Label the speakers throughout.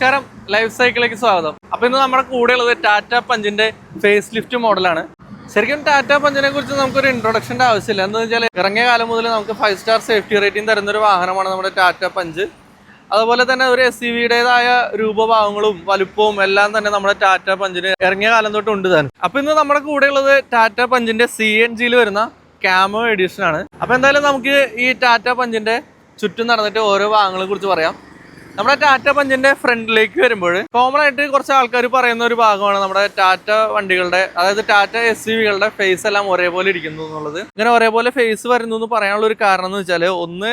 Speaker 1: നമസ്കാരം ലൈഫ് സൈക്കിളിലേക്ക് സ്വാഗതം അപ്പൊ ഇന്ന് നമ്മുടെ ഉള്ളത് ടാറ്റ പഞ്ചിന്റെ ഫേസ് ലിഫ്റ്റ് മോഡലാണ് ശരിക്കും ടാറ്റ പഞ്ചിനെ കുറിച്ച് നമുക്കൊരു ഇൻട്രൊഡക്ഷൻ്റെ ആവശ്യമില്ല എന്ന് വെച്ചാൽ ഇറങ്ങിയ കാലം മുതൽ നമുക്ക് ഫൈവ് സ്റ്റാർ സേഫ്റ്റി റേറ്റിംഗ് തരുന്നൊരു വാഹനമാണ് നമ്മുടെ ടാറ്റ പഞ്ച് അതുപോലെ തന്നെ ഒരു എസ് സിവിയുടേതായ രൂപഭാവങ്ങളും വലുപ്പവും എല്ലാം തന്നെ നമ്മുടെ ടാറ്റ പഞ്ചിന് ഇറങ്ങിയ കാലം തൊട്ട് ഉണ്ട് തന്നെ അപ്പൊ ഇന്ന് നമ്മുടെ ഉള്ളത് ടാറ്റ പഞ്ചിന്റെ സി എൻ ജിയിൽ വരുന്ന ക്യാമോ എഡിഷൻ ആണ് അപ്പൊ എന്തായാലും നമുക്ക് ഈ ടാറ്റ പഞ്ചിന്റെ ചുറ്റും നടന്നിട്ട് ഓരോ ഭാഗങ്ങളെ കുറിച്ച് പറയാം നമ്മുടെ ടാറ്റ പഞ്ചിന്റെ ഫ്രണ്ടിലേക്ക് വരുമ്പോൾ കോമൺ ആയിട്ട് കുറച്ച് ആൾക്കാർ പറയുന്ന ഒരു ഭാഗമാണ് നമ്മുടെ ടാറ്റ വണ്ടികളുടെ അതായത് ടാറ്റ എസ് യു വികളുടെ ഫേസ് എല്ലാം ഒരേപോലെ ഇരിക്കുന്നു എന്നുള്ളത് ഇങ്ങനെ ഒരേപോലെ ഫേസ് വരുന്നു എന്ന് പറയാനുള്ള ഒരു കാരണം എന്ന് വെച്ചാൽ ഒന്ന്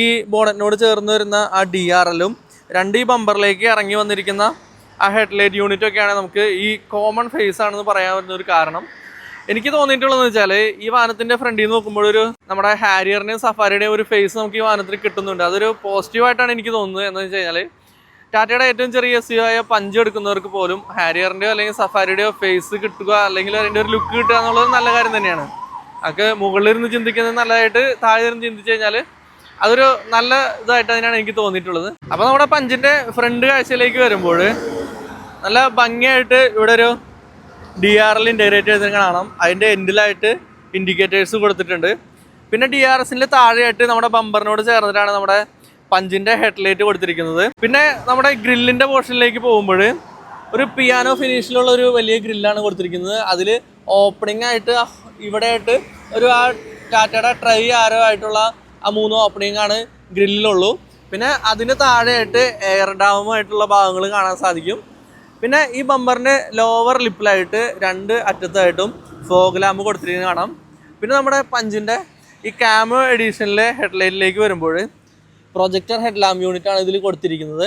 Speaker 1: ഈ ബോണറ്റിനോട് ചേർന്ന് വരുന്ന ആ ഡി ആർ എല്ലും രണ്ട് ഈ ബമ്പറിലേക്ക് ഇറങ്ങി വന്നിരിക്കുന്ന ആ ഹെഡ്ലൈറ്റ് യൂണിറ്റൊക്കെയാണ് നമുക്ക് ഈ കോമൺ ഫേസ് ആണെന്ന് പറയാൻ വരുന്ന ഒരു കാരണം എനിക്ക് തോന്നിയിട്ടുള്ളതെന്ന് വെച്ചാൽ ഈ വാഹനത്തിന്റെ ഫ്രണ്ടിൽ നിന്ന് നോക്കുമ്പോൾ ഒരു നമ്മുടെ ഹാരിയറിന്റെയും സഫാരിയുടെയും ഒരു ഫേസ് നമുക്ക് ഈ വാഹനത്തിൽ കിട്ടുന്നുണ്ട് അതൊരു പോസിറ്റീവായിട്ടാണ് എനിക്ക് തോന്നുന്നത് എന്ന് വെച്ച് കഴിഞ്ഞാല് ടാറ്റയുടെ ഏറ്റവും ചെറിയ എസ് ആയ പഞ്ച് എടുക്കുന്നവർക്ക് പോലും ഹാരിയറിന്റെയോ അല്ലെങ്കിൽ സഫാരിയുടെയോ ഫേസ് കിട്ടുക അല്ലെങ്കിൽ അതിന്റെ ഒരു ലുക്ക് കിട്ടുക എന്നുള്ളത് നല്ല കാര്യം തന്നെയാണ് അതൊക്കെ മുകളിലിരുന്ന് ചിന്തിക്കുന്നത് നല്ലതായിട്ട് താഴെ നിന്ന് ചിന്തിച്ചു കഴിഞ്ഞാല് അതൊരു നല്ല ഇതായിട്ട് തന്നെയാണ് എനിക്ക് തോന്നിയിട്ടുള്ളത് അപ്പോൾ നമ്മുടെ പഞ്ചിന്റെ ഫ്രണ്ട് കാഴ്ചയിലേക്ക് വരുമ്പോൾ നല്ല ഭംഗിയായിട്ട് ഇവിടെ ഒരു ഡി ആർ എൽ ഇൻ്റഗ്രേറ്റ് ചെയ്തിട്ട് കാണാം അതിൻ്റെ എൻഡിലായിട്ട് ഇൻഡിക്കേറ്റേഴ്സ് കൊടുത്തിട്ടുണ്ട് പിന്നെ ഡി ആർ എസിൻ്റെ താഴെയായിട്ട് നമ്മുടെ ബമ്പറിനോട് ചേർന്നിട്ടാണ് നമ്മുടെ പഞ്ചിൻ്റെ ഹെഡ്ലൈറ്റ് കൊടുത്തിരിക്കുന്നത് പിന്നെ നമ്മുടെ ഗ്രില്ലിൻ്റെ പോർഷനിലേക്ക് പോകുമ്പോൾ ഒരു പിയാനോ ഫിനിഷിലുള്ള ഒരു വലിയ ഗ്രില്ലാണ് കൊടുത്തിരിക്കുന്നത് അതിൽ ഓപ്പണിംഗ് ആയിട്ട് ഇവിടെ ആയിട്ട് ഒരു ആ ടാറ്റയുടെ ട്രൈ ആരോ ആയിട്ടുള്ള ആ മൂന്ന് ഓപ്പണിംഗ് ആണ് ഗ്രില്ലിലുള്ളൂ പിന്നെ അതിന് താഴെയായിട്ട് എയർ ഡാമുമായിട്ടുള്ള ഭാഗങ്ങൾ കാണാൻ സാധിക്കും പിന്നെ ഈ ബമ്പറിൻ്റെ ലോവർ ലിപ്പിലായിട്ട് രണ്ട് അറ്റത്തായിട്ടും ഫോഗ് ലാമ്പ് കൊടുത്തിരിക്കുന്നത് കാണാം പിന്നെ നമ്മുടെ പഞ്ചിൻ്റെ ഈ ക്യാമോ എഡീഷനിലെ ഹെഡ്ലൈറ്റിലേക്ക് വരുമ്പോൾ പ്രൊജക്ടർ ഹെഡ് ലാമ്പ് യൂണിറ്റ് ആണ് ഇതിൽ കൊടുത്തിരിക്കുന്നത്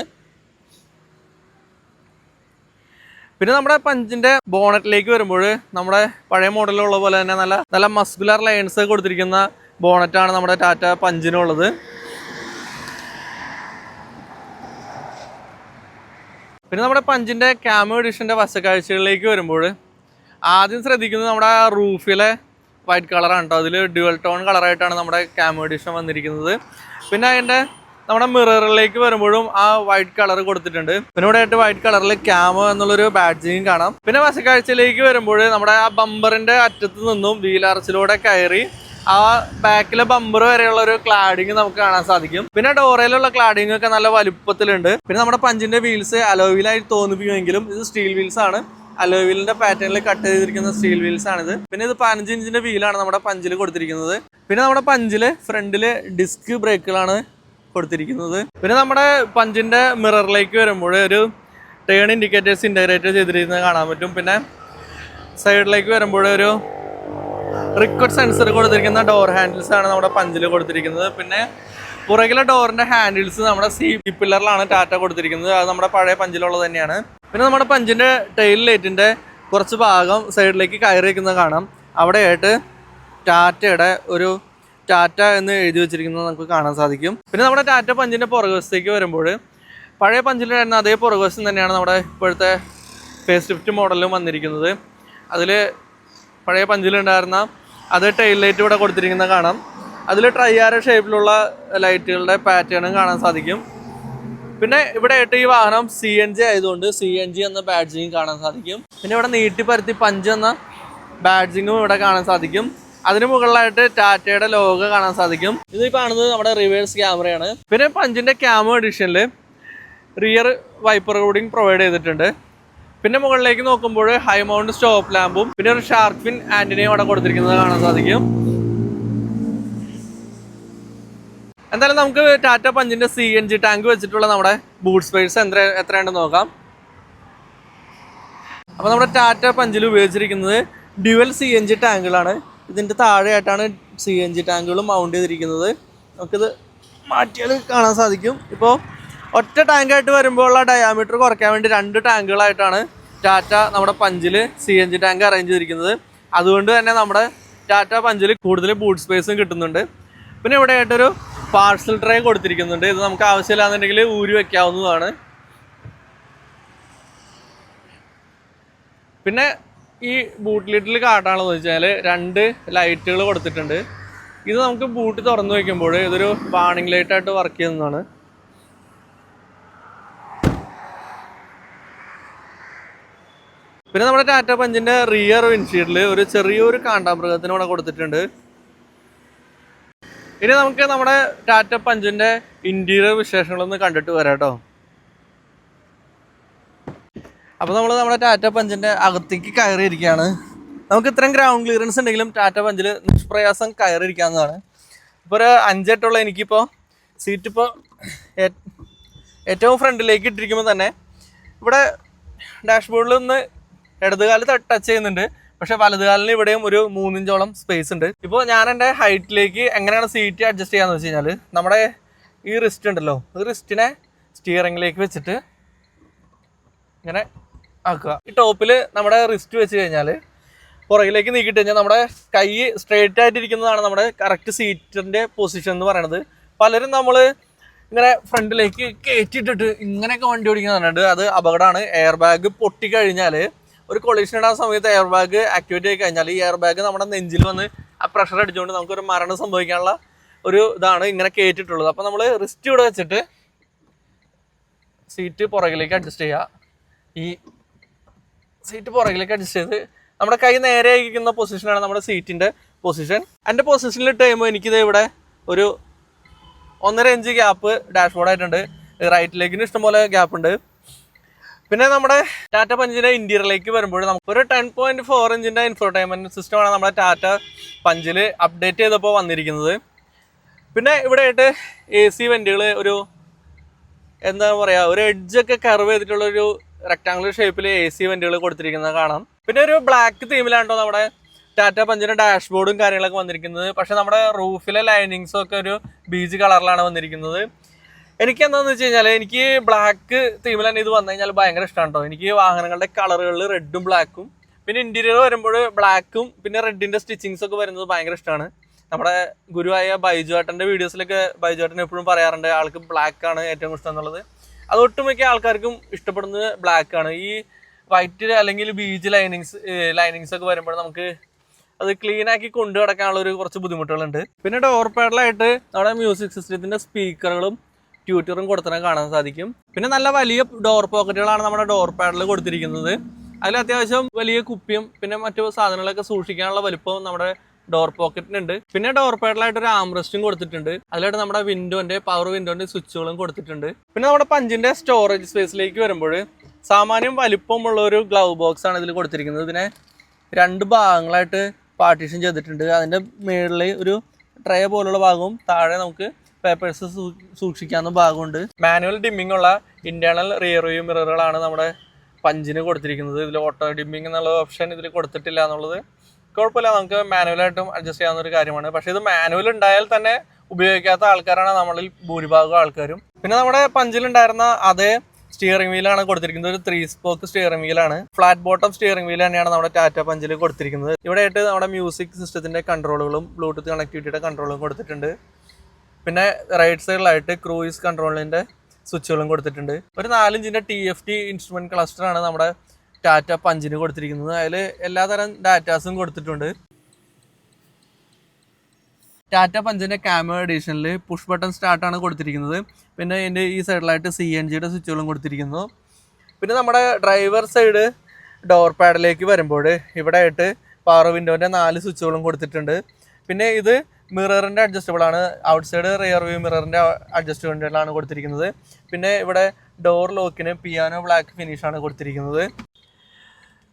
Speaker 1: പിന്നെ നമ്മുടെ പഞ്ചിൻ്റെ ബോണറ്റിലേക്ക് വരുമ്പോൾ നമ്മുടെ പഴയ മോഡലുള്ള പോലെ തന്നെ നല്ല നല്ല മസ്കുലർ ലൈൻസ് കൊടുത്തിരിക്കുന്ന ബോണറ്റാണ് നമ്മുടെ ടാറ്റ പഞ്ചിനുള്ളത് പിന്നെ നമ്മുടെ പഞ്ചിൻ്റെ ക്യാമോ എഡിഷൻ്റെ വശക്കാഴ്ചകളിലേക്ക് വരുമ്പോൾ ആദ്യം ശ്രദ്ധിക്കുന്നത് നമ്മുടെ റൂഫിലെ വൈറ്റ് കളറാണ് കേട്ടോ അതിൽ ഡ്യുവൽ ടോൺ കളറായിട്ടാണ് നമ്മുടെ ക്യാമോ എഡിഷൻ വന്നിരിക്കുന്നത് പിന്നെ അതിൻ്റെ നമ്മുടെ മിററിലേക്ക് വരുമ്പോഴും ആ വൈറ്റ് കളർ കൊടുത്തിട്ടുണ്ട് പിന്നെ ഇവിടെ ആയിട്ട് വൈറ്റ് കളറിൽ ക്യാമോ എന്നുള്ളൊരു ബാഡ്ജിങ്ങും കാണാം പിന്നെ വശക്കാഴ്ചയിലേക്ക് വരുമ്പോൾ നമ്മുടെ ആ ബമ്പറിൻ്റെ അറ്റത്ത് നിന്നും വീലർച്ചിലൂടെ കയറി ആ ബാക്കിലെ ബമ്പർ വരെയുള്ള ഒരു ക്ലാഡിങ് നമുക്ക് കാണാൻ സാധിക്കും പിന്നെ ഡോറയിലുള്ള ക്ലാഡിങ് ഒക്കെ നല്ല വലുപ്പത്തിലുണ്ട് പിന്നെ നമ്മുടെ പഞ്ചിന്റെ വീൽസ് അലോവിലായി തോന്നിപ്പിക്കുമെങ്കിലും ഇത് സ്റ്റീൽ വീൽസ് ആണ് അലോവിലിന്റെ പാറ്റേണിൽ കട്ട് ചെയ്തിരിക്കുന്ന സ്റ്റീൽ വീൽസ് ആണിത് പിന്നെ ഇത് പതിനഞ്ച് ഇഞ്ചിന്റെ വീലാണ് നമ്മുടെ പഞ്ചില് കൊടുത്തിരിക്കുന്നത് പിന്നെ നമ്മുടെ പഞ്ചില് ഫ്രണ്ടില് ഡിസ്ക് ബ്രേക്കുകളാണ് കൊടുത്തിരിക്കുന്നത് പിന്നെ നമ്മുടെ പഞ്ചിന്റെ മിററിലേക്ക് വരുമ്പോൾ ഒരു ടേൺ ഇൻഡിക്കേറ്റേഴ്സ് ഇൻ്റഗ്രേറ്റ് ചെയ്തിരിക്കുന്നത് കാണാൻ പറ്റും പിന്നെ സൈഡിലേക്ക് വരുമ്പോൾ ഒരു റിക്വഡ് സെൻസർ കൊടുത്തിരിക്കുന്ന ഡോർ ഹാൻഡിൽസ് ആണ് നമ്മുടെ പഞ്ചിൽ കൊടുത്തിരിക്കുന്നത് പിന്നെ പുറകിലെ ഡോറിന്റെ ഹാൻഡിൽസ് നമ്മുടെ സി പില്ലറിലാണ് ടാറ്റ കൊടുത്തിരിക്കുന്നത് അത് നമ്മുടെ പഴയ പഞ്ചിലുള്ളത് തന്നെയാണ് പിന്നെ നമ്മുടെ പഞ്ചിന്റെ ടെയിൽ ലൈറ്റിന്റെ കുറച്ച് ഭാഗം സൈഡിലേക്ക് കയറി വെക്കുന്നത് കാണാം അവിടെയായിട്ട് ടാറ്റയുടെ ഒരു ടാറ്റ എന്ന് എഴുതി വെച്ചിരിക്കുന്നത് നമുക്ക് കാണാൻ സാധിക്കും പിന്നെ നമ്മുടെ ടാറ്റ പഞ്ചിന്റെ പുറകുവശത്തേക്ക് വരുമ്പോൾ പഴയ പഞ്ചിലുണ്ടായിരുന്ന അതേ പുറകുവശം തന്നെയാണ് നമ്മുടെ ഇപ്പോഴത്തെ ഫേസ് ലിഫ്റ്റ് മോഡലും വന്നിരിക്കുന്നത് അതിൽ പഴയ പഞ്ചിലുണ്ടായിരുന്ന അത് ടെയിൽ ലൈറ്റ് ഇവിടെ കൊടുത്തിരിക്കുന്നത് കാണാം അതിൽ ട്രൈയാര ഷേപ്പിലുള്ള ലൈറ്റുകളുടെ പാറ്റേണും കാണാൻ സാധിക്കും പിന്നെ ഇവിടെ ആയിട്ട് ഈ വാഹനം സി എൻ ജി ആയതുകൊണ്ട് സി എൻ ജി എന്ന ബാഡ്ജിങ്ങും കാണാൻ സാധിക്കും പിന്നെ ഇവിടെ നീട്ടി പരത്തി പഞ്ച് എന്ന ബാഡ്ജിങ്ങും ഇവിടെ കാണാൻ സാധിക്കും അതിന് മുകളിലായിട്ട് ടാറ്റയുടെ ലോഗ കാണാൻ സാധിക്കും ഇത് കാണുന്നത് നമ്മുടെ റിവേഴ്സ് ക്യാമറയാണ് പിന്നെ പഞ്ചിൻ്റെ ക്യാമോ എഡിഷനിൽ റിയർ വൈപ്പർ റൂഡിങ് പ്രൊവൈഡ് ചെയ്തിട്ടുണ്ട് പിന്നെ മുകളിലേക്ക് നോക്കുമ്പോൾ ഹൈ മൗണ്ട് സ്റ്റോപ്പ് ലാമ്പും പിന്നെ ഒരു ഷാർക്ക്ഫിൻ ആന്റിനയും അവിടെ കൊടുത്തിരിക്കുന്നത് കാണാൻ സാധിക്കും എന്തായാലും നമുക്ക് ടാറ്റ പഞ്ചിന്റെ സി എൻ ജി ടാങ്ക് വെച്ചിട്ടുള്ള നമ്മുടെ ബൂട്ട് സ്പേസ് എത്ര എത്രയാണെന്ന് നോക്കാം അപ്പോൾ നമ്മുടെ ടാറ്റ പഞ്ചിൽ ഉപയോഗിച്ചിരിക്കുന്നത് ഡ്യുവൽ സി എൻ ജി ടാങ്കുകളാണ് ഇതിന്റെ താഴെയായിട്ടാണ് സി എൻ ജി ടാങ്കുകൾ മൗണ്ട് ചെയ്തിരിക്കുന്നത് നമുക്കിത് മാറ്റിയത് കാണാൻ സാധിക്കും ഇപ്പോൾ ഒറ്റ ടാങ്കായിട്ട് വരുമ്പോൾ ഉള്ള ഡയാമീറ്റർ കുറയ്ക്കാൻ വേണ്ടി രണ്ട് ടാങ്കുകളായിട്ടാണ് ടാറ്റ നമ്മുടെ പഞ്ചിൽ C N G tank arrange ചെയ്തിരിക്കുന്നത് അതുകൊണ്ട് തന്നെ നമ്മുടെ ടാറ്റ പഞ്ചിൽ കൂടുതൽ ബൂട്ട് സ്പേസും കിട്ടുന്നുണ്ട് പിന്നെ ഇവിടെ ആയിട്ടൊരു പാർസൽ ട്രേ കൊടുത്തിരിക്കുന്നുണ്ട് ഇത് നമുക്ക് ആവശ്യമില്ലാന്നുണ്ടെങ്കിൽ ഊരി വെക്കാവുന്നതാണ് പിന്നെ ഈ ബൂട്ട് ലിറ്റിൽ കാട്ടാണെന്ന് വെച്ചാൽ രണ്ട് ലൈറ്റുകൾ കൊടുത്തിട്ടുണ്ട് ഇത് നമുക്ക് ബൂട്ട് തുറന്നു വയ്ക്കുമ്പോൾ ഇതൊരു വാണിംഗ് ലൈറ്റായിട്ട് വർക്ക് ചെയ്യുന്നതാണ് പിന്നെ നമ്മുടെ ടാറ്റ പഞ്ചിന്റെ റിയർ വിൻഷീൽഡിൽ ഒരു ചെറിയൊരു കാണ്ടാമൃഗത്തിന് ഇവിടെ കൊടുത്തിട്ടുണ്ട് ഇനി നമുക്ക് നമ്മുടെ ടാറ്റ പഞ്ചിന്റെ ഇന്റീരിയർ വിശേഷങ്ങളൊന്ന് കണ്ടിട്ട് വരാം കേട്ടോ അപ്പോൾ നമ്മൾ നമ്മുടെ ടാറ്റ പഞ്ചിന്റെ അകത്തേക്ക് കയറിയിരിക്കുകയാണ് നമുക്ക് ഇത്രയും ഗ്രൗണ്ട് ക്ലിയറൻസ് ഉണ്ടെങ്കിലും ടാറ്റ പഞ്ചിൽ നിഷ്പ്രയാസം കയറിയിരിക്കാവുന്നതാണ് ഇപ്പൊ ഒരു അഞ്ചെട്ടുള്ള എനിക്കിപ്പോ സീറ്റ് ഇപ്പോ ഏറ്റവും ഫ്രണ്ടിലേക്ക് ഇട്ടിരിക്കുമ്പോൾ തന്നെ ഇവിടെ ഡാഷ്ബോർഡിൽ നിന്ന് ഇടത് കാല് ടച്ച് ചെയ്യുന്നുണ്ട് പക്ഷെ വലതുകാലിന് ഇവിടെയും ഒരു മൂന്നിഞ്ചോളം സ്പേസ് ഉണ്ട് ഇപ്പോൾ ഞാൻ എൻ്റെ ഹൈറ്റിലേക്ക് എങ്ങനെയാണ് സീറ്റ് അഡ്ജസ്റ്റ് ചെയ്യാന്ന് വെച്ച് കഴിഞ്ഞാൽ നമ്മുടെ ഈ റിസ്റ്റ് ഉണ്ടല്ലോ ഈ റിസ്റ്റിനെ സ്റ്റിയറിംഗിലേക്ക് വെച്ചിട്ട് ഇങ്ങനെ ആക്കുക ഈ ടോപ്പിൽ നമ്മുടെ റിസ്റ്റ് വെച്ച് കഴിഞ്ഞാൽ പുറകിലേക്ക് നീക്കിട്ട് കഴിഞ്ഞാൽ നമ്മുടെ കൈ ആയിട്ട് ആയിട്ടിരിക്കുന്നതാണ് നമ്മുടെ കറക്റ്റ് സീറ്റിൻ്റെ പൊസിഷൻ എന്ന് പറയണത് പലരും നമ്മൾ ഇങ്ങനെ ഫ്രണ്ടിലേക്ക് കയറ്റിയിട്ടിട്ട് ഇങ്ങനെയൊക്കെ വണ്ടി ഓടിക്കുന്ന പറഞ്ഞിട്ട് അത് അപകടമാണ് എയർ ബാഗ് പൊട്ടിക്കഴിഞ്ഞാൽ ഒരു കൊളീഷൻ ഇടാൻ സമയത്ത് എയർ ബാഗ് ആക്ടിവേറ്റ് ആയി കഴിഞ്ഞാൽ ഈ എയർ ബാഗ് നമ്മുടെ നെഞ്ചിൽ വന്ന് ആ പ്രഷർ അടിച്ചുകൊണ്ട് നമുക്കൊരു മരണം സംഭവിക്കാനുള്ള ഒരു ഇതാണ് ഇങ്ങനെ കയറ്റിട്ടുള്ളത് അപ്പോൾ നമ്മൾ റിസ്റ്റ് ഇവിടെ വെച്ചിട്ട് സീറ്റ് പുറകിലേക്ക് അഡ്ജസ്റ്റ് ചെയ്യുക ഈ സീറ്റ് പുറകിലേക്ക് അഡ്ജസ്റ്റ് ചെയ്ത് നമ്മുടെ കൈ നേരെ ഇരിക്കുന്ന പൊസിഷനാണ് നമ്മുടെ സീറ്റിൻ്റെ പൊസിഷൻ എൻ്റെ പൊസിഷനിൽ ഇട്ട് കഴിയുമ്പോൾ എനിക്കിത് ഇവിടെ ഒരു ഒന്നര ഇഞ്ച് ഗ്യാപ്പ് ഡാഷ്ബോർഡ് ആയിട്ടുണ്ട് റൈറ്റിലേക്കിന് ഇഷ്ടംപോലെ ഗ്യാപ്പ് ഉണ്ട് പിന്നെ നമ്മുടെ ടാറ്റ പഞ്ചിന്റെ ഇന്റീരിയറിലേക്ക് വരുമ്പോൾ നമുക്ക് ഒരു ടെൻ പോയിന്റ് ഫോർ ഇഞ്ചിന്റെ ഇൻഫോർടൈൻമെന്റ് സിസ്റ്റമാണ് നമ്മുടെ ടാറ്റ പഞ്ചിൽ അപ്ഡേറ്റ് ചെയ്തപ്പോൾ വന്നിരിക്കുന്നത് പിന്നെ ഇവിടെ ആയിട്ട് എ സി വെന്റുകൾ ഒരു എന്താ പറയുക ഒരു എഡ്ജൊക്കെ കർവ് ചെയ്തിട്ടുള്ള ഒരു റെക്ടാങ്കുലർ ഷേപ്പിൽ എ സി വെന്റുകൾ കൊടുത്തിരിക്കുന്നത് കാണാം പിന്നെ ഒരു ബ്ലാക്ക് തീമിലാണ്ടോ നമ്മുടെ ടാറ്റ പഞ്ചിൻ്റെ ഡാഷ്ബോർഡും കാര്യങ്ങളൊക്കെ വന്നിരിക്കുന്നത് പക്ഷെ നമ്മുടെ റൂഫിലെ ലൈനിങ്സും ഒക്കെ ഒരു ബീജ് കളറിലാണ് വന്നിരിക്കുന്നത് എനിക്ക് എന്താന്ന് വെച്ച് കഴിഞ്ഞാൽ എനിക്ക് ബ്ലാക്ക് തീമിൽ തന്നെ ഇത് വന്നു കഴിഞ്ഞാൽ ഭയങ്കര ഇഷ്ടമാണ് കേട്ടോ എനിക്ക് വാഹനങ്ങളുടെ കളറുകളിൽ റെഡും ബ്ലാക്കും പിന്നെ ഇൻറ്റീരിയർ വരുമ്പോൾ ബ്ലാക്കും പിന്നെ റെഡിൻ്റെ സ്റ്റിച്ചിങ്സ് ഒക്കെ വരുന്നത് ഭയങ്കര ഇഷ്ടമാണ് നമ്മുടെ ഗുരുവായ ഏട്ടൻ്റെ വീഡിയോസിലൊക്കെ ഏട്ടൻ എപ്പോഴും പറയാറുണ്ട് ആൾക്ക് ബ്ലാക്കാണ് ഏറ്റവും ഇഷ്ടം എന്നുള്ളത് അത് ഒട്ടുമിക്ക ആൾക്കാർക്കും ഇഷ്ടപ്പെടുന്നത് ബ്ലാക്കാണ് ഈ വൈറ്റ് അല്ലെങ്കിൽ ബീജ് ലൈനിങ്സ് ലൈനിങ്സ് ഒക്കെ വരുമ്പോൾ നമുക്ക് അത് ക്ലീൻ ആക്കി കൊണ്ടു കിടക്കാനുള്ള ഒരു കുറച്ച് ബുദ്ധിമുട്ടുകളുണ്ട് പിന്നെ ഡോർ പാഡിലായിട്ട് നമ്മുടെ മ്യൂസിക് സിസ്റ്റത്തിൻ്റെ സ്പീക്കറുകളും ട്യൂറ്ററും കൊടുത്തിട്ട് കാണാൻ സാധിക്കും പിന്നെ നല്ല വലിയ ഡോർ പോക്കറ്റുകളാണ് നമ്മുടെ ഡോർ പാഡിൽ കൊടുത്തിരിക്കുന്നത് അതിൽ അത്യാവശ്യം വലിയ കുപ്പിയും പിന്നെ മറ്റു സാധനങ്ങളൊക്കെ സൂക്ഷിക്കാനുള്ള വലുപ്പവും നമ്മുടെ ഡോർ പോക്കറ്റിനുണ്ട് പിന്നെ ഡോർ പാഡിലായിട്ട് ഒരു ആംറസ്റ്റും കൊടുത്തിട്ടുണ്ട് അതിലായിട്ട് നമ്മുടെ വിൻഡോന്റെ പവർ വിൻഡോന്റെ സ്വിച്ചുകളും കൊടുത്തിട്ടുണ്ട് പിന്നെ നമ്മുടെ പഞ്ചിന്റെ സ്റ്റോറേജ് സ്പേസിലേക്ക് വരുമ്പോൾ സാമാന്യം വലിപ്പമുള്ള ഒരു ഗ്ലൗ ബോക്സ് ആണ് ഇതിൽ കൊടുത്തിരിക്കുന്നത് ഇതിനെ രണ്ട് ഭാഗങ്ങളായിട്ട് പാർട്ടീഷൻ ചെയ്തിട്ടുണ്ട് അതിൻ്റെ മുകളിൽ ഒരു ട്രേ പോലുള്ള ഭാഗവും താഴെ നമുക്ക് പേപ്പേഴ്സ് സൂക്ഷിക്കാവുന്ന ഭാഗമുണ്ട് മാനുവൽ ഡിമ്മിംഗ് ഉള്ള ഇന്റേണൽ റിയർ വ്യൂ മിററുകളാണ് നമ്മുടെ പഞ്ചിന് കൊടുത്തിരിക്കുന്നത് ഇതിൽ ഓട്ടോ ഡിമ്മിംഗ് എന്നുള്ള ഓപ്ഷൻ ഇതിൽ കൊടുത്തിട്ടില്ല എന്നുള്ളത് കുഴപ്പമില്ല നമുക്ക് മാനുവലായിട്ടും അഡ്ജസ്റ്റ് ചെയ്യാവുന്ന ഒരു കാര്യമാണ് പക്ഷേ ഇത് മാനുവൽ ഉണ്ടായാൽ തന്നെ ഉപയോഗിക്കാത്ത ആൾക്കാരാണ് നമ്മളിൽ ഭൂരിഭാഗം ആൾക്കാരും പിന്നെ നമ്മുടെ പഞ്ചിലുണ്ടായിരുന്ന അതേ സ്റ്റിയറിംഗ് വീലാണ് കൊടുത്തിരിക്കുന്നത് ഒരു ത്രീ സ്പോക്ക് സ്റ്റിയറിംഗ് വീലാണ് ഫ്ലാറ്റ് ബോട്ടം സ്റ്റിയറിംഗ് വീൽ തന്നെയാണ് നമ്മുടെ ടാറ്റ പഞ്ചിൽ കൊടുത്തിരിക്കുന്നത് ഇവിടെ ആയിട്ട് നമ്മുടെ മ്യൂസിക് സിസ്റ്റത്തിന്റെ കൺട്രോളുകളും ബ്ലൂടൂത്ത് കണക്ടിവിറ്റിയുടെ കൺട്രോളും കൊടുത്തിട്ടുണ്ട് പിന്നെ റൈറ്റ് സൈഡിലായിട്ട് ക്രൂയിസ് കൺട്രോളിൻ്റെ സ്വിച്ചുകളും കൊടുത്തിട്ടുണ്ട് ഒരു നാലിഞ്ചിൻ്റെ ടി എഫ് ടി ഇൻസ്ട്രുമെൻറ്റ് ക്ലസ്റ്ററാണ് നമ്മുടെ ടാറ്റ പഞ്ചിന് കൊടുത്തിരിക്കുന്നത് അതിൽ എല്ലാതരം ഡാറ്റാസും കൊടുത്തിട്ടുണ്ട് ടാറ്റ പഞ്ചിൻ്റെ ക്യാമറ എഡീഷനിൽ പുഷ് ബട്ടൺ സ്റ്റാർട്ടാണ് കൊടുത്തിരിക്കുന്നത് പിന്നെ എൻ്റെ ഈ സൈഡിലായിട്ട് സി എൻ ജിയുടെ സ്വിച്ചുകളും കൊടുത്തിരിക്കുന്നു പിന്നെ നമ്മുടെ ഡ്രൈവർ സൈഡ് ഡോർ പാഡിലേക്ക് വരുമ്പോൾ ഇവിടെ ആയിട്ട് പവർ വിൻഡോൻ്റെ നാല് സ്വിച്ചുകളും കൊടുത്തിട്ടുണ്ട് പിന്നെ ഇത് മിററിൻ്റെ അഡ്ജസ്റ്റബിൾ ആണ് ഔട്ട് സൈഡ് റിയർ വ്യൂ മിററിൻ്റെ അഡ്ജസ്റ്റ്മെൻറ്റിലാണ് കൊടുത്തിരിക്കുന്നത് പിന്നെ ഇവിടെ ഡോർ ലോക്കിന് പിയാനോ ബ്ലാക്ക് ഫിനിഷാണ് കൊടുത്തിരിക്കുന്നത്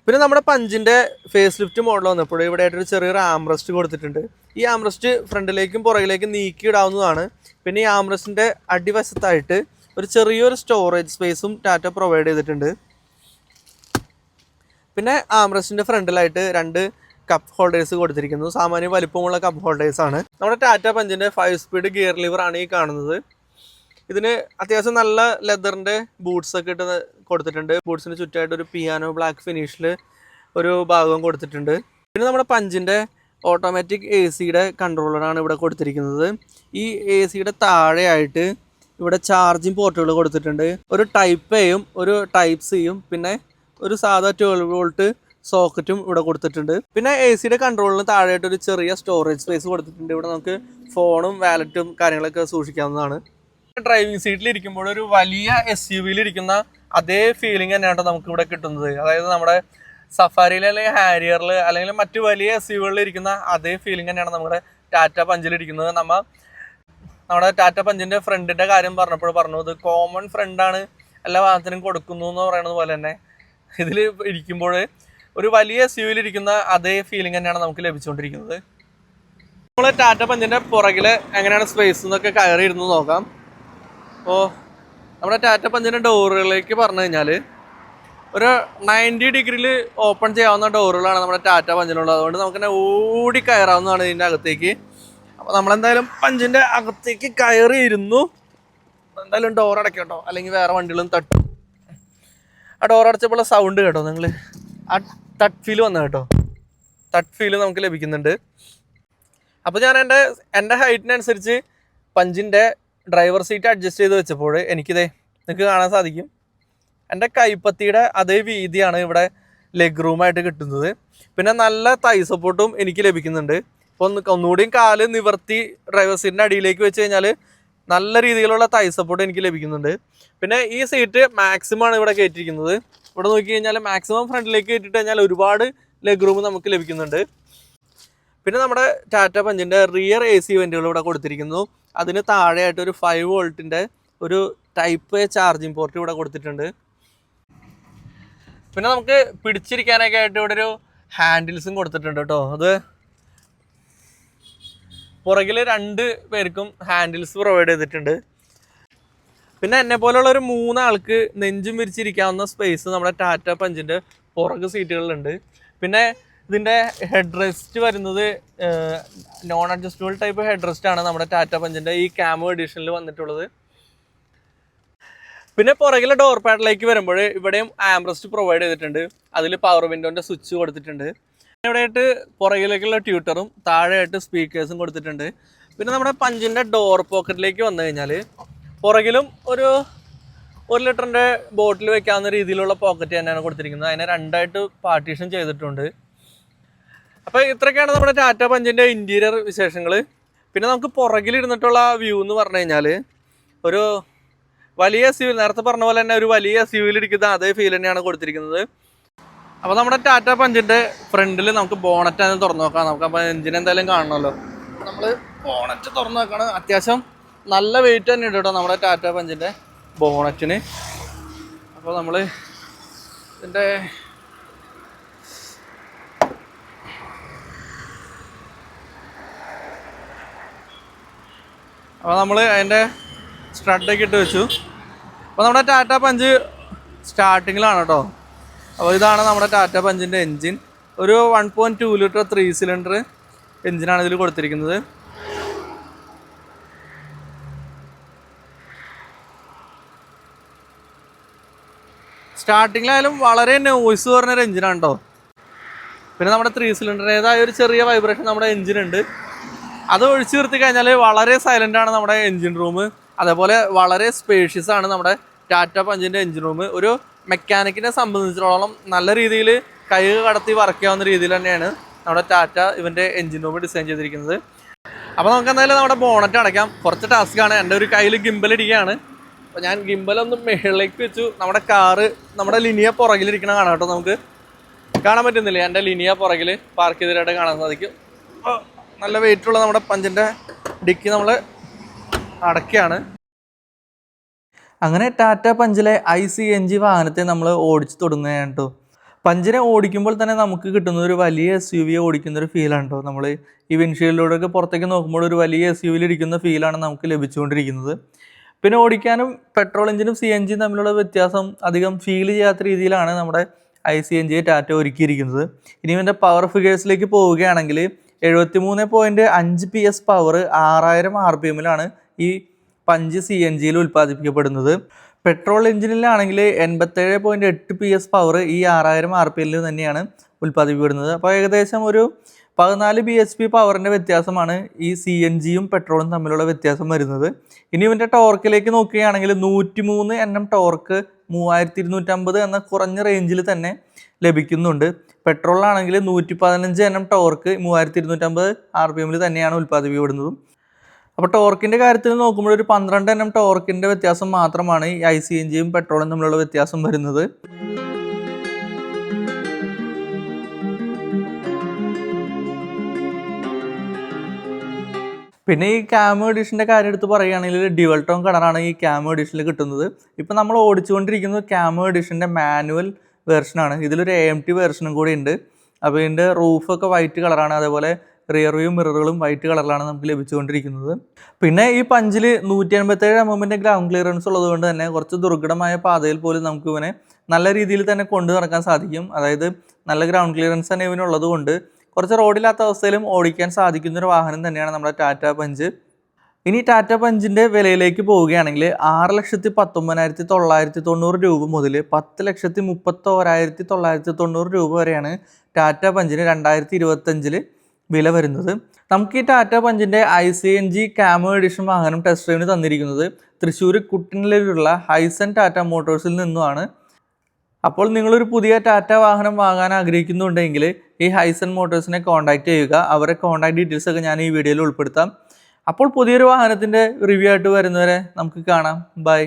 Speaker 1: പിന്നെ നമ്മുടെ പഞ്ചിൻ്റെ ഫേസ് ലിഫ്റ്റ് മോഡൽ വന്നപ്പോൾ ഇവിടെ ആയിട്ടൊരു ചെറിയൊരു ആംറസ്റ്റ് കൊടുത്തിട്ടുണ്ട് ഈ ആംറസ്റ്റ് ഫ്രണ്ടിലേക്കും പുറകിലേക്കും നീക്കി ഇടാവുന്നതാണ് പിന്നെ ഈ ആംറസ്റ്റിൻ്റെ അടിവശത്തായിട്ട് ഒരു ചെറിയൊരു സ്റ്റോറേജ് സ്പേസും ടാറ്റ പ്രൊവൈഡ് ചെയ്തിട്ടുണ്ട് പിന്നെ ആംറസ്റ്റിൻ്റെ ഫ്രണ്ടിലായിട്ട് രണ്ട് കപ്പ് ഹോൾഡേഴ്സ് കൊടുത്തിരിക്കുന്നത് സാമാന്യ വലിപ്പമുള്ള കപ്പ് ഹോൾഡേഴ്സ് ആണ് നമ്മുടെ ടാറ്റ പഞ്ചിൻ്റെ ഫൈവ് സ്പീഡ് ഗിയർ ലിവർ ആണ് ഈ കാണുന്നത് ഇതിന് അത്യാവശ്യം നല്ല ലെതറിൻ്റെ ബൂട്ട്സ് ഒക്കെ ഇട്ട് കൊടുത്തിട്ടുണ്ട് ബൂട്ട്സിന് ചുറ്റായിട്ട് ഒരു പിയാനോ ബ്ലാക്ക് ഫിനിഷിൽ ഒരു ഭാഗവും കൊടുത്തിട്ടുണ്ട് പിന്നെ നമ്മുടെ പഞ്ചിൻ്റെ ഓട്ടോമാറ്റിക് എ സിയുടെ കൺട്രോളറാണ് ഇവിടെ കൊടുത്തിരിക്കുന്നത് ഈ എ സിയുടെ താഴെയായിട്ട് ഇവിടെ ചാർജിങ് പോർട്ടുകൾ കൊടുത്തിട്ടുണ്ട് ഒരു ടൈപ്പ് എയും ഒരു ടൈപ്പ് സിയും പിന്നെ ഒരു സാധാ ട്വൽവ് വോൾട്ട് സോക്കറ്റും ഇവിടെ കൊടുത്തിട്ടുണ്ട് പിന്നെ എ സിയുടെ കൺട്രോളിന് താഴെയായിട്ട് ഒരു ചെറിയ സ്റ്റോറേജ് സ്പേസ് കൊടുത്തിട്ടുണ്ട് ഇവിടെ നമുക്ക് ഫോണും വാലറ്റും കാര്യങ്ങളൊക്കെ സൂക്ഷിക്കാവുന്നതാണ് ഡ്രൈവിംഗ് സീറ്റിൽ ഇരിക്കുമ്പോൾ ഒരു വലിയ എസ് യു വിയിൽ ഇരിക്കുന്ന അതേ ഫീലിംഗ് തന്നെയാണ് നമുക്ക് ഇവിടെ കിട്ടുന്നത് അതായത് നമ്മുടെ സഫാരിയിൽ അല്ലെങ്കിൽ ഹാരിയറിൽ അല്ലെങ്കിൽ മറ്റു വലിയ എസ് യുകളിൽ ഇരിക്കുന്ന അതേ ഫീലിംഗ് തന്നെയാണ് നമ്മുടെ ടാറ്റ പഞ്ചിലിരിക്കുന്നത് നമ്മൾ നമ്മുടെ ടാറ്റ പഞ്ചിൻ്റെ ഫ്രണ്ടിൻ്റെ കാര്യം പറഞ്ഞപ്പോൾ പറഞ്ഞു ഇത് കോമൺ ഫ്രണ്ടാണ് എല്ലാ വാഹനത്തിനും കൊടുക്കുന്നു എന്ന് പറയുന്നത് പോലെ തന്നെ ഇതിൽ ഇരിക്കുമ്പോൾ ഒരു വലിയ സി അതേ ഫീലിംഗ് തന്നെയാണ് നമുക്ക് ലഭിച്ചുകൊണ്ടിരിക്കുന്നത് നമ്മൾ ടാറ്റ പഞ്ചിൻ്റെ പുറകിൽ എങ്ങനെയാണ് സ്പേസ് എന്നൊക്കെ കയറി നോക്കാം അപ്പോൾ നമ്മുടെ ടാറ്റ പഞ്ചിൻ്റെ ഡോറുകളിലേക്ക് പറഞ്ഞു കഴിഞ്ഞാൽ ഒരു നയൻറ്റി ഡിഗ്രിയിൽ ഓപ്പൺ ചെയ്യാവുന്ന ഡോറുകളാണ് നമ്മുടെ ടാറ്റ പഞ്ചിനുള്ളത് അതുകൊണ്ട് നമുക്ക് തന്നെ ഓടി കയറാവുന്നതാണ് ഇതിൻ്റെ അകത്തേക്ക് അപ്പോൾ നമ്മളെന്തായാലും പഞ്ചിൻ്റെ അകത്തേക്ക് കയറി ഇരുന്നു എന്തായാലും ഡോർ അടയ്ക്കട്ടോ അല്ലെങ്കിൽ വേറെ വണ്ടികളും തട്ടും ആ ഡോർ അടച്ചപ്പോൾ സൗണ്ട് കേട്ടോ നിങ്ങൾ ആ തട്ട് ഫീൽ വന്നു കേട്ടോ തട്ട് ഫീൽ നമുക്ക് ലഭിക്കുന്നുണ്ട് അപ്പോൾ ഞാൻ എൻ്റെ എൻ്റെ ഹൈറ്റിനനുസരിച്ച് പഞ്ചിൻ്റെ ഡ്രൈവർ സീറ്റ് അഡ്ജസ്റ്റ് ചെയ്ത് വെച്ചപ്പോൾ എനിക്കിതേ നിങ്ങൾക്ക് കാണാൻ സാധിക്കും എൻ്റെ കൈപ്പത്തിയുടെ അതേ വീതിയാണ് ഇവിടെ ലെഗ് റൂമായിട്ട് കിട്ടുന്നത് പിന്നെ നല്ല തൈ സപ്പോർട്ടും എനിക്ക് ലഭിക്കുന്നുണ്ട് ഇപ്പോൾ ഒന്ന് ഒന്നുകൂടിയും കാല് നിവർത്തി ഡ്രൈവർ സീറ്റിൻ്റെ അടിയിലേക്ക് വെച്ച് കഴിഞ്ഞാൽ നല്ല രീതിയിലുള്ള തൈ സപ്പോർട്ട് എനിക്ക് ലഭിക്കുന്നുണ്ട് പിന്നെ ഈ സീറ്റ് മാക്സിമം ആണ് ഇവിടെ കയറ്റിയിരിക്കുന്നത് ഇവിടെ നോക്കി കഴിഞ്ഞാൽ മാക്സിമം ഫ്രണ്ടിലേക്ക് ഇട്ടിട്ട് കഴിഞ്ഞാൽ ഒരുപാട് ലെഗ് റൂം നമുക്ക് ലഭിക്കുന്നുണ്ട് പിന്നെ നമ്മുടെ ടാറ്റ പഞ്ചിൻ്റെ റിയർ എ സി വെൻറ്റുകൾ ഇവിടെ കൊടുത്തിരിക്കുന്നു അതിന് താഴെയായിട്ട് ഒരു ഫൈവ് വോൾട്ടിൻ്റെ ഒരു ടൈപ്പ് എ ചാർജിങ് പോർട്ട് ഇവിടെ കൊടുത്തിട്ടുണ്ട് പിന്നെ നമുക്ക് പിടിച്ചിരിക്കാനൊക്കെ ആയിട്ട് ഇവിടെ ഒരു ഹാൻഡിൽസും കൊടുത്തിട്ടുണ്ട് കേട്ടോ അത് പുറകിൽ രണ്ട് പേർക്കും ഹാൻഡിൽസ് പ്രൊവൈഡ് ചെയ്തിട്ടുണ്ട് പിന്നെ എന്നെ പോലുള്ള ഒരു മൂന്നാൾക്ക് നെഞ്ചും വിരിച്ചിരിക്കാവുന്ന സ്പേസ് നമ്മുടെ ടാറ്റ പഞ്ചിൻ്റെ പുറക് സീറ്റുകളിലുണ്ട് പിന്നെ ഇതിൻ്റെ ഹെഡ് റെസ്റ്റ് വരുന്നത് non adjustable type head rest ആണ് നമ്മുടെ ടാറ്റ പഞ്ചിൻ്റെ ഈ ക്യാമോ എഡീഷനിൽ വന്നിട്ടുള്ളത് പിന്നെ പുറകിലെ ഡോർ പാഡിലേക്ക് വരുമ്പോൾ ഇവിടെയും ആംബ്രസ്റ്റ് പ്രൊവൈഡ് ചെയ്തിട്ടുണ്ട് അതിൽ പവർ വിൻഡോൻ്റെ സ്വിച്ച് കൊടുത്തിട്ടുണ്ട് പിന്നെ ഇവിടെയായിട്ട് പുറകിലേക്കുള്ള ട്യൂട്ടറും താഴെയായിട്ട് സ്പീക്കേഴ്സും കൊടുത്തിട്ടുണ്ട് പിന്നെ നമ്മുടെ പഞ്ചിൻ്റെ ഡോർ പോക്കറ്റിലേക്ക് വന്നു കഴിഞ്ഞാൽ പുറകിലും ഒരു ഒരു ലിറ്ററിൻ്റെ ബോട്ടിൽ വെക്കാവുന്ന രീതിയിലുള്ള പോക്കറ്റ് തന്നെയാണ് കൊടുത്തിരിക്കുന്നത് അതിനെ രണ്ടായിട്ട് പാർട്ടീഷൻ ചെയ്തിട്ടുണ്ട് അപ്പോൾ ഇത്രയൊക്കെയാണ് നമ്മുടെ ടാറ്റ പഞ്ചിൻ്റെ ഇൻറ്റീരിയർ വിശേഷങ്ങൾ പിന്നെ നമുക്ക് പുറകിലിരുന്നിട്ടുള്ള വ്യൂ എന്ന് പറഞ്ഞു കഴിഞ്ഞാൽ ഒരു വലിയ സിവിൽ നേരത്തെ പറഞ്ഞ പോലെ തന്നെ ഒരു വലിയ സിവിൽ ഇരിക്കുന്ന അതേ ഫീൽ തന്നെയാണ് കൊടുത്തിരിക്കുന്നത് അപ്പോൾ നമ്മുടെ ടാറ്റ പഞ്ചിൻ്റെ ഫ്രണ്ടിൽ നമുക്ക് ബോണറ്റ് തന്നെ തുറന്നു നോക്കാം നമുക്ക് അപ്പോൾ എഞ്ചിൻ എന്തായാലും കാണണമല്ലോ നമ്മൾ ബോണറ്റ് തുറന്നു നോക്കുകയാണ് അത്യാവശ്യം നല്ല വെയിറ്റ് തന്നെ ഉണ്ട് കേട്ടോ നമ്മുടെ ടാറ്റ പഞ്ചിൻ്റെ ബോണറ്റിന് അപ്പോൾ നമ്മൾ ഇതിൻ്റെ അപ്പോൾ നമ്മൾ അതിൻ്റെ സ്ട്രഡൊക്കെ ഇട്ട് വെച്ചു അപ്പോൾ നമ്മുടെ ടാറ്റ പഞ്ച് സ്റ്റാർട്ടിങ്ങിലാണ് കേട്ടോ അപ്പോൾ ഇതാണ് നമ്മുടെ ടാറ്റ പഞ്ചിൻ്റെ എൻജിൻ ഒരു one point two litre three cylinder എൻജിനാണ് ഇതിൽ കൊടുത്തിരിക്കുന്നത് സ്റ്റാർട്ടിങ്ങിലായാലും വളരെ നോയ്സ് പറഞ്ഞൊരു എഞ്ചിനാണ് കേട്ടോ പിന്നെ നമ്മുടെ ത്രീ സിലിണ്ടറിൻ്റേതായ ഒരു ചെറിയ വൈബ്രേഷൻ നമ്മുടെ എഞ്ചിനുണ്ട് അത് ഒഴിച്ചു നിർത്തി കഴിഞ്ഞാൽ വളരെ സൈലൻ്റ് ആണ് നമ്മുടെ എഞ്ചിൻ റൂം അതേപോലെ വളരെ സ്പേഷ്യസ് ആണ് നമ്മുടെ ടാറ്റ പഞ്ചിൻ്റെ എഞ്ചിൻ റൂം ഒരു മെക്കാനിക്കിനെ സംബന്ധിച്ചിടത്തോളം നല്ല രീതിയിൽ കൈ കടത്തി വർക്ക് ചെയ്യാവുന്ന രീതിയിൽ തന്നെയാണ് നമ്മുടെ ടാറ്റ ഇവൻ്റെ എഞ്ചിൻ റൂം ഡിസൈൻ ചെയ്തിരിക്കുന്നത് അപ്പോൾ നമുക്ക് എന്തായാലും നമ്മുടെ ബോണറ്റ് അടയ്ക്കാം കുറച്ച് ടാസ്ക്കാണ് എൻ്റെ ഒരു കയ്യിൽ ഗിംബലിടിക്കുകയാണ് അപ്പോൾ ഞാൻ ഗിംബലൊന്ന് മേളിലേക്ക് വെച്ചു നമ്മുടെ കാറ് നമ്മുടെ ലിനിയ പുറകിലിരിക്കണ കാണാം കേട്ടോ നമുക്ക് കാണാൻ പറ്റുന്നില്ല എൻ്റെ ലിനിയ പുറകിൽ പാർക്ക് ചെയ്തിട്ടായിട്ട് കാണാൻ സാധിക്കും അപ്പോൾ നല്ല വെയിറ്റുള്ള നമ്മുടെ പഞ്ചിൻ്റെ ഡിക്കി നമ്മൾ അടക്കുകയാണ് അങ്ങനെ ടാറ്റ പഞ്ചിലെ ഐ സി എൻ ജി വാഹനത്തെ നമ്മൾ ഓടിച്ചു തുടങ്ങുകയാണ് കേട്ടോ പഞ്ചിനെ ഓടിക്കുമ്പോൾ തന്നെ നമുക്ക് കിട്ടുന്ന ഒരു വലിയ എസ് യു വി ഓടിക്കുന്ന ഒരു ഫീലാണ് കേട്ടോ നമ്മൾ ഈ വിൻഷീൽഡിലൂടെയൊക്കെ പുറത്തേക്ക് നോക്കുമ്പോൾ ഒരു വലിയ എസ് യു വിയിലിരിക്കുന്ന ഇരിക്കുന്ന ഫീലാണ് നമുക്ക് ലഭിച്ചുകൊണ്ടിരിക്കുന്നത് പിന്നെ ഓടിക്കാനും പെട്രോൾ എഞ്ചിനും സി എൻ ജിയും തമ്മിലുള്ള വ്യത്യാസം അധികം ഫീൽ ചെയ്യാത്ത രീതിയിലാണ് നമ്മുടെ I C N G Tata ഒരുക്കിയിരിക്കുന്നത് ഇനി ഇവൻ്റെ പവർ ഫിഗേഴ്സിലേക്ക് പോവുകയാണെങ്കിൽ എഴുപത്തി മൂന്ന് പോയിൻ്റ് അഞ്ച് പി എസ് പവർ ആറായിരം ആർ പി എമ്മിലാണ് ഈ പഞ്ച് സി എൻ ജിയിൽ ഉൽപ്പാദിപ്പിക്കപ്പെടുന്നത് പെട്രോൾ എഞ്ചിനിലാണെങ്കിൽ എൺപത്തേഴ് പോയിൻറ്റ് എട്ട് പി എസ് പവർ ഈ ആറായിരം ആർ പി എല്ലിൽ തന്നെയാണ് ഉൽപ്പാദിപ്പിക്കപ്പെടുന്നത് അപ്പോൾ ഏകദേശം ഒരു പതിനാല് ബി എച്ച് പി പവറിൻ്റെ വ്യത്യാസമാണ് ഈ സി എൻ ജിയും പെട്രോളും തമ്മിലുള്ള വ്യത്യാസം വരുന്നത് ഇനി ഇവൻ്റെ ടോർക്കിലേക്ക് നോക്കുകയാണെങ്കിൽ നൂറ്റി മൂന്ന് എൻ എം ടോർക്ക് മൂവായിരത്തി ഇരുന്നൂറ്റമ്പത് എന്ന കുറഞ്ഞ റേഞ്ചിൽ തന്നെ ലഭിക്കുന്നുണ്ട് പെട്രോളിലാണെങ്കിൽ നൂറ്റി പതിനഞ്ച് എൻ എം ടോർക്ക് മൂവായിരത്തി ഇരുന്നൂറ്റമ്പത് ആർ പി എമ്മിൽ തന്നെയാണ് ഉൽപ്പാദിപ്പിക്കപ്പെടുന്നതും അപ്പോൾ ടോർക്കിൻ്റെ കാര്യത്തിൽ നോക്കുമ്പോൾ ഒരു പന്ത്രണ്ട് എൻ എം ടോർക്കിൻ്റെ വ്യത്യാസം മാത്രമാണ് ഈ ഐ സി എൻ ജിയും പെട്രോളും തമ്മിലുള്ള വ്യത്യാസം വരുന്നത് പിന്നെ ഈ ക്യാമ എഡിഷൻ്റെ കാര്യം എടുത്ത് പറയുകയാണെങ്കിൽ ഡ്യുവൽ ടോൺ കളറാണ് ഈ ക്യാമ എഡിഷനിൽ കിട്ടുന്നത് ഇപ്പം നമ്മൾ ഓടിച്ചുകൊണ്ടിരിക്കുന്നത് ക്യാമ എഡിഷൻ്റെ മാനുവൽ വേർഷനാണ് ഇതിലൊരു എ എം ടി വേർഷനും കൂടി ഉണ്ട് അപ്പോൾ ഇതിൻ്റെ റൂഫൊക്കെ വൈറ്റ് കളറാണ് അതേപോലെ റിയർ വ്യൂ മിററുകളും വൈറ്റ് കളറിലാണ് നമുക്ക് ലഭിച്ചുകൊണ്ടിരിക്കുന്നത് പിന്നെ ഈ പഞ്ചിൽ നൂറ്റി എൺപത്തേഴ് എമ്മിൻ്റെ ഗ്രൗണ്ട് ക്ലിയറൻസ് ഉള്ളതുകൊണ്ട് തന്നെ കുറച്ച് ദുർഘടമായ പാതയിൽ പോലും നമുക്ക് ഇവനെ നല്ല രീതിയിൽ തന്നെ കൊണ്ടു നടക്കാൻ സാധിക്കും അതായത് നല്ല ഗ്രൗണ്ട് ക്ലിയറൻസ് തന്നെ ഇവനുള്ളത് കൊണ്ട് കുറച്ച് റോഡില്ലാത്ത അവസ്ഥയിലും ഓടിക്കാൻ സാധിക്കുന്ന ഒരു വാഹനം തന്നെയാണ് നമ്മുടെ ടാറ്റ പഞ്ച് ഇനി ടാറ്റ പഞ്ചിൻ്റെ വിലയിലേക്ക് പോവുകയാണെങ്കിൽ ആറ് ലക്ഷത്തി പത്തൊമ്പതിനായിരത്തി തൊള്ളായിരത്തി തൊണ്ണൂറ് രൂപ മുതൽ പത്ത് ലക്ഷത്തി മുപ്പത്തോരായിരത്തി തൊള്ളായിരത്തി തൊണ്ണൂറ് രൂപ വരെയാണ് ടാറ്റ പഞ്ചിന് രണ്ടായിരത്തി ഇരുപത്തഞ്ചിൽ വില വരുന്നത് നമുക്ക് ഈ ടാറ്റ പഞ്ചിൻ്റെ I C N G camo edition വാഹനം ടെസ്റ്റ് ഡ്രൈവിന് തന്നിരിക്കുന്നത് തൃശ്ശൂർ കുട്ടനിലൂരുള്ള ഹൈസൺ ടാറ്റ മോട്ടോഴ്സിൽ നിന്നുമാണ് അപ്പോൾ നിങ്ങളൊരു പുതിയ ടാറ്റ വാഹനം വാങ്ങാൻ ആഗ്രഹിക്കുന്നുണ്ടെങ്കിൽ ഈ ഹൈസൺ മോട്ടോഴ്സിനെ കോൺടാക്റ്റ് ചെയ്യുക അവരെ കോൺടാക്ട് ഡീറ്റെയിൽസ് ഒക്കെ ഞാൻ ഈ വീഡിയോയിൽ ഉൾപ്പെടുത്താം അപ്പോൾ പുതിയൊരു വാഹനത്തിൻ്റെ റിവ്യൂ ആയിട്ട് വരുന്നവരെ നമുക്ക് കാണാം ബൈ